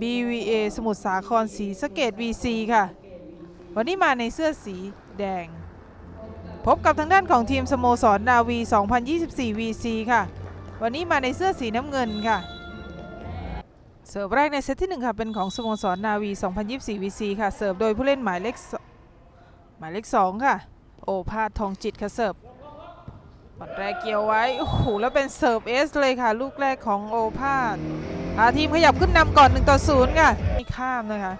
BVA สมุทรสาครสีสะเกต VC ค่ะ วันนี้มาในเสื้อสีแดง พบกับทางด้านของทีมสโมสรนาวี 2024 VC ค่ะ วันนี้มาในเสื้อสีน้ำเงินค่ะ เสิร์ฟแรกในเซตที่ 1 ค่ะ เป็นของสโมสรนาวี 2024 VC ค่ะ เสิร์ฟโดยผู้เล่นหมายเลขหมายเลข 2 ค่ะ โอภาสทองจิตค่ะเสิร์ฟบอลแรกเกี่ยวไว้ โอ้โห แล้วเป็นเสิร์ฟเอสเลยค่ะ ลูกแรกของโอภาส พาทีมขยับขึ้นนำก่อน1ต่อ0ค่ะม่ข้ามนะคะ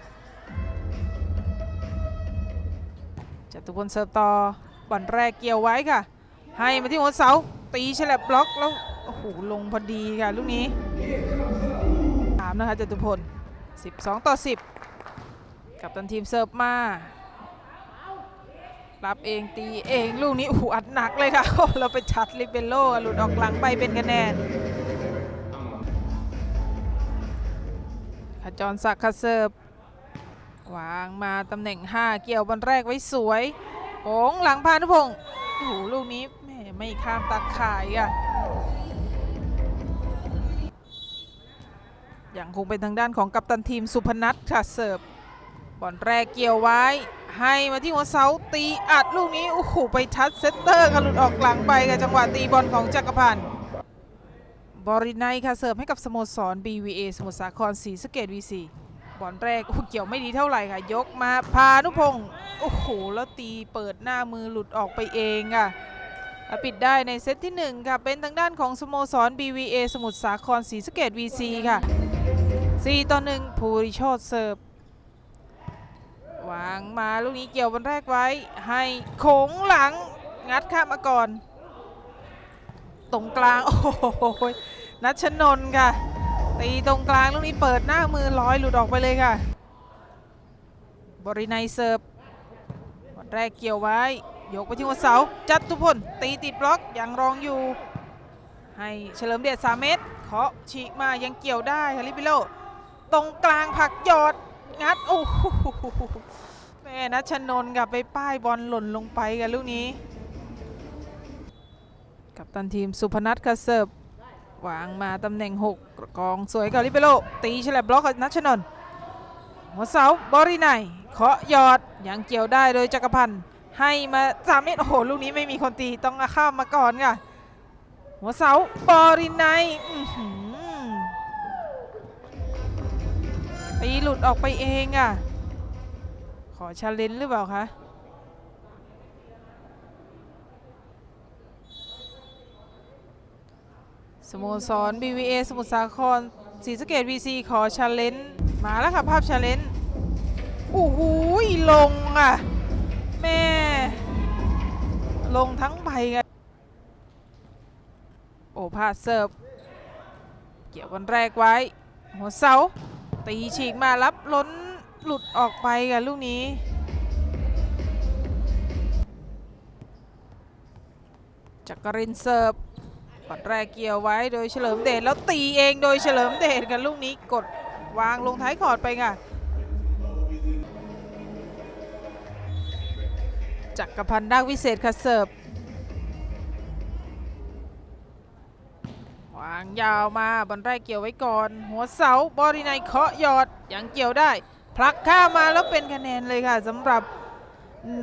จตุพลเสิร์ฟต่อบอลแรกเกี่ยวไว้ค่ะ ให้มาที่หัวเสา ตีฉลับบล็อกแล้วโอ้โหลงพอดีค่ะลูกนี้ถามนะคะจตุพล 12 ต่อ 10 กับตันทีมเสิร์ฟมารับเองตีเองลูกนี้โอ้โหอัดหนักเลยค่ะเราไปชัดลิเบโลหลุดออกหลังไปเป็นคะแนน ขจรศักดิ์ค่ะเสิร์ฟวางมาตำแหน่ง 5 เกี่ยวบอลแรกไว้สวยโองหลังพานุพงศ์โอ้โหลูกนี้แม่ไม่ข้ามตาข่ายอะยังคงเป็นทางด้านของกัปตันทีมสุพนัทค่ะเสิร์ฟบอลแรกเกี่ยวไว้ ให้มาที่หัวเสาตีอัดลูกนี้โอ้โหไปทัดเซตเตอร์ค่ะหลุดออกหลังไปกับจังหวะตีบอลของจักรพันธ์ บรินัยค่ะเสิร์ฟให้กับสโมสร BVA สมุทรสาครศรีสะเกด VC บอลแรกโอ้เกี่ยวไม่ดีเท่าไหร่ค่ะ ยกมาพานุพงศ์โอ้โห แล้วตีเปิดหน้ามือหลุดออกไปเองค่ะและปิดได้ในเซตที่ 1 ค่ะ เป็นทางด้านของสโมสร BVA สมุทรสาครศรีสะเกด VC ค่ะ 4 ต่อ 1 ภูริโชตเสิร์ฟวางมาลูกนี้เกี่ยวบอลแรกไว้ ให้โขงหลังงัดข้ามมาก่อน ตรงกลาง โอ้โหนัชนนท์ค่ะ ตีตรงกลางลูกนี้เปิดหน้ามือลอยหลุดออกไปเลยค่ะ บรินัยเสิร์ฟบอลแรกเกี่ยวไว้ ยกไปที่หัวเสา จัดทุพล ตีติดบล็อกยังรองอยู่ ให้เฉลิมเดช3เมตรเคาะฉีกมายังเกี่ยวได้ค่ะลิปิโล ตรงกลางผักยอด งัด โอ้โหแม่นัชนนท์กับไปป้ายบอลหล่นลงไปกันลูกนี้ กับตันทีมสุพนัทค่ะเสิร์ฟวางมาตำแหน่ง 6 กองสวยกับลิเบโรตีฉลับบล็อกกับนัชนนท์หัวเสาบอริไนเคาะยอดยังเกี่ยวได้โดยจักรพันธ์ให้มาสามเมตรโอ้โหลูกนี้ไม่มีคนตีต้องเอาข้ามมาก่อนค่ะหัวเสาบอริไนอีหลุดออกไปเองอะ ขอชาเลนจ์หรือเปล่าคะ สโมสร BVA สมุทรสาครศรีสะเกด VC ขอชาเลนจ์มาแล้วค่ะภาพชาเลนจ์โอ้โหลงอะ แม่ ลงทั้งใบกันโอ้พาเสิร์ฟ เกี่ยววันแรกไว้ หัวเสา ตีฉีกมารับล้นหลุดออกไปกันลูกนี้จักรินเสิร์ฟ บอลแรกเกี่ยวไว้โดยเฉลิมเดชแล้วตีเองโดยเฉลิมเดชกันลูกนี้กดวางลงท้ายคอดไปค่ะจักรพันธ์นาวิเศษค่ะเสิร์ฟวางยาวมาบอลแรกเกี่ยวไว้ก่อน หัวเสาบอรินัยเคาะยอดยังเกี่ยวได้ผลักข้ามมาแล้วเป็นคะแนนเลยค่ะสำหรับ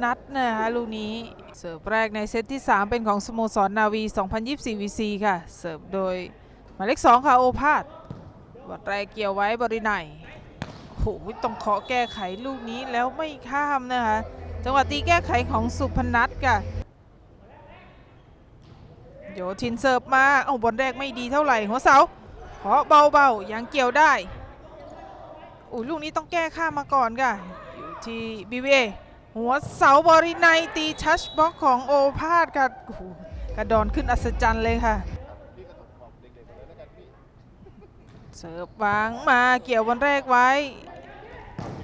นัดนะคะลูกนี้ เสิร์ฟแรกในเซตที่ 3 เป็นของสโมสรนาวี 2024 VC ค่ะ เสิร์ฟโดยหมายเลข2ค่ะ โอภาสบอลแรกเกี่ยวไว้บริไนโอ้โหต้องเคาะแก้ไขลูกนี้แล้วไม่ข้ามนะคะ จังหวะตีแก้ไขของสุพนัทค่ะ โยทินเสิร์ฟมา เอาบอลแรกไม่ดีเท่าไหร่ หัวเสาขอเบาๆยังเกี่ยวได้อุ้ลูกนี้ต้องแก้ข้ามมาก่อนค่ะ อยู่ที่บีเว หัวเสาบรินัยตีทัชบล็อกของโอภาสค่ะโอ้โหกระดอนขึ้นอัศจรรย์เลยค่ะ เสิร์ฟวางมาเกี่ยวบอลแรกไว้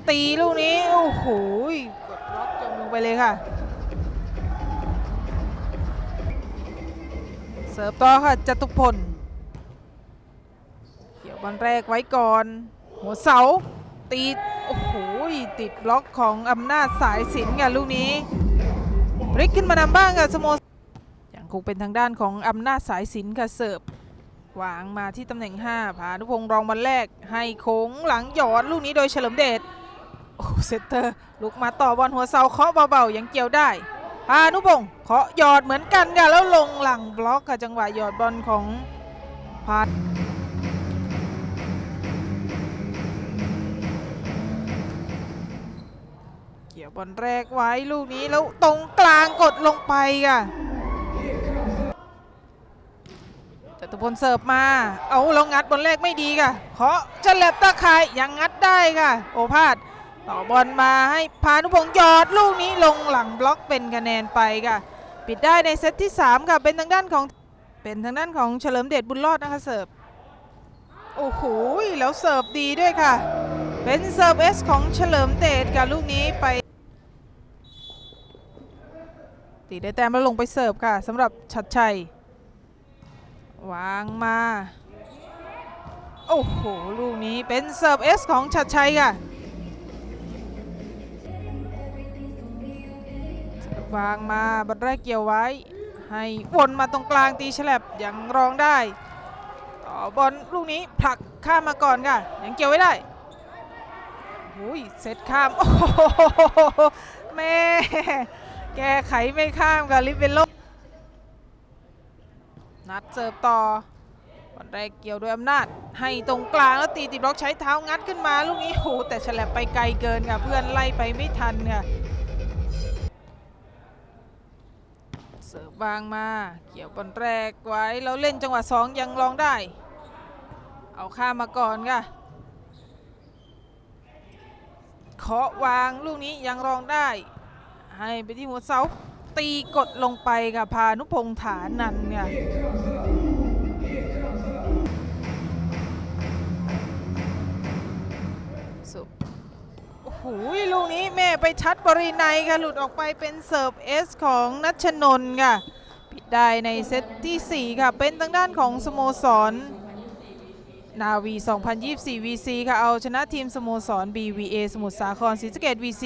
ตีลูกนี้ โอ้โหกดล็อกจมลงไปเลยค่ะ เสิร์ฟต่อค่ะจตุพล เกี่ยวบอลแรกไว้ก่อน หัวเสาตี โอ้โหติดบล็อกของอำนาจสายสินค่ะลูกนี้พลิกขึ้นมานำบ้างค่ะสโมสรยังคงเป็นทางด้านของอำนาจสายสินค่ะเสิร์ฟวางมาที่ตำแหน่ง5พานุพงศ์รองบอลแรก ให้โค้งหลังหยอดลูกนี้โดยเฉลิมเดชโอ้เซตเตอร์ลุกมาต่อบอลหัวเสาเคาะเบาๆยังเกี่ยวได้พานุพงศ์เคาะหยอดเหมือนกันค่ะแล้วลงหลังบล็อกค่ะจังหวะหยอดบอลของพาียวบอลแรกไว้ลูกนี้แล้วตรงกลางกดลงไปค่ะจตุพลเสิร์ฟมา เอาแล้วงัดบอลแรกไม่ดีค่ะเคาะจะแลบตะข่ายยังงัดได้ค่ะ โอภาสต่อบอลมาให้พานุพงศ์ยอดลูกนี้ลงหลังบล็อกเป็นคะแนนไปค่ะ ปิดได้ในเซตที่ 3 ค่ะ เป็นทางด้านของเป็นทางด้านของเฉลิมเดชบุญรอดนะคะเสิร์ฟ โอ้โห แล้วเสิร์ฟดีด้วยค่ะ เป็นเสิร์ฟเอสของเฉลิมเดชกับลูกนี้ไป ตีได้แต้มแล้วลงไปเสิร์ฟค่ะสำหรับชัดชัย วางมา โอ้โห ลูกนี้เป็นเสิร์ฟเอสของชัดชัยค่ะวางมาบัตรแรกเกี่ยวไว้ ให้วนมาตรงกลางตีฉลับยังรองได้ต่อบอลลูกนี้ผลักข้ามมาก่อนค่ะ ยังเกี่ยวไว้ได้โอ้ยเซตข้าม โอ้โหแม่ แก้ไขไม่ข้ามกับลิเบโลนัดเสิร์ฟต่อบอลแรกเกี่ยวด้วยอำนาจ ให้ตรงกลางแล้วตีติดบล็อกใช้เท้างัดขึ้นมาลูกนี้โหแต่ฉลับไปไกลเกินค่ะเพื่อนไล่ไปไม่ทันค่ะเสิร์ฟวางมาเกี่ยวบอลแรกไว้แล้วเล่นจังหวะสองยังลองได้ เอาข้ามมาก่อนค่ะเคาะวางลูกนี้ยังรองได้ ให้ไปที่หัวเสาตีกดลงไปค่ะพานุพงษ์ฐานันท์ค่ะสุบโอ้โหลูกนี้แม่ไปชัดบรินัยค่ะ หลุดออกไปเป็นเสิร์ฟเอสของนัชนนท์ค่ะปิดได้ในเซตที่ 4 ค่ะ เป็นทางด้านของสโมสร นาวี 2024 VC ค่ะ เอาชนะทีมสโมสร BVA สมุทรสาครศรีสะเกด VC